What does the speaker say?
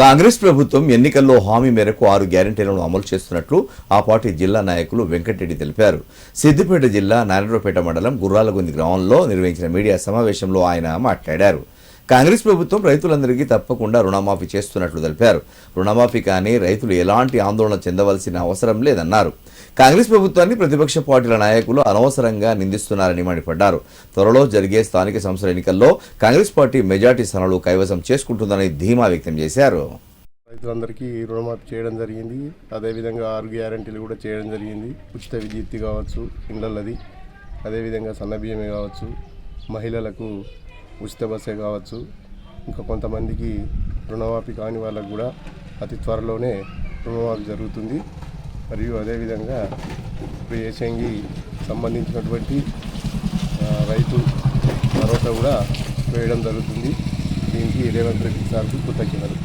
కాంగ్రెస్ ప్రభుత్వం ఎన్నికల్లో హామీ మేరకు ఆరు గ్యారంటీలను అమలు చేస్తున్నట్లు ఆ పార్టీ జిల్లా నాయకులు వెంకటరెడ్డి తెలిపారు. సిద్దిపేట జిల్లా నారాయణపేట మండలం గుర్రాలగొంది గ్రామంలో నిర్వహించిన మీడియా సమావేశంలో ఆయన మాట్లాడారు. కాంగ్రెస్ ప్రభుత్వం రైతులందరికీ తప్పకుండా రుణమాఫీ చేస్తున్నట్లు తెలిపారు. రుణమాఫీ కానీ రైతులు ఎలాంటి ఆందోళన చెందవలసిన అవసరం లేదన్నారు. కాంగ్రెస్ ప్రభుత్వాన్ని ప్రతిపక్ష పార్టీల నాయకులు అనవసరంగా నిందిస్తున్నారని మండిపడ్డారు. త్వరలో జరిగే స్థానిక సంస్థల ఎన్నికల్లో కాంగ్రెస్ పార్టీ మెజార్టీ స్థానాలు కైవసం చేసుకుంటుందని ధీమా వ్యక్తం చేశారు. రైతులందరికీ రుణమాఫీ చేయడం జరిగింది. అదేవిధంగా ఆరు గ్యారంటీలు కూడా చేయడం జరిగింది. ఉచిత విద్యుత్ కావచ్చు ఇండ్లది అదేవిధంగా సన్నబియ్యమే కావచ్చు. మహిళలకు ఉచిత బస్సే కావచ్చు. ఇంకా కొంతమందికి రుణమాఫీ కాని వాళ్ళకు కూడా అతి త్వరలోనే రుణమాఫీ జరుగుతుంది. మరియు అదేవిధంగా ఇప్పుడు ఏషంగి సంబంధించినటువంటి రైతు భరోసా కూడా వేయడం జరుగుతుంది. దీనికి రేవంత్ రెడ్డి సార్కు కృతజ్ఞతలు.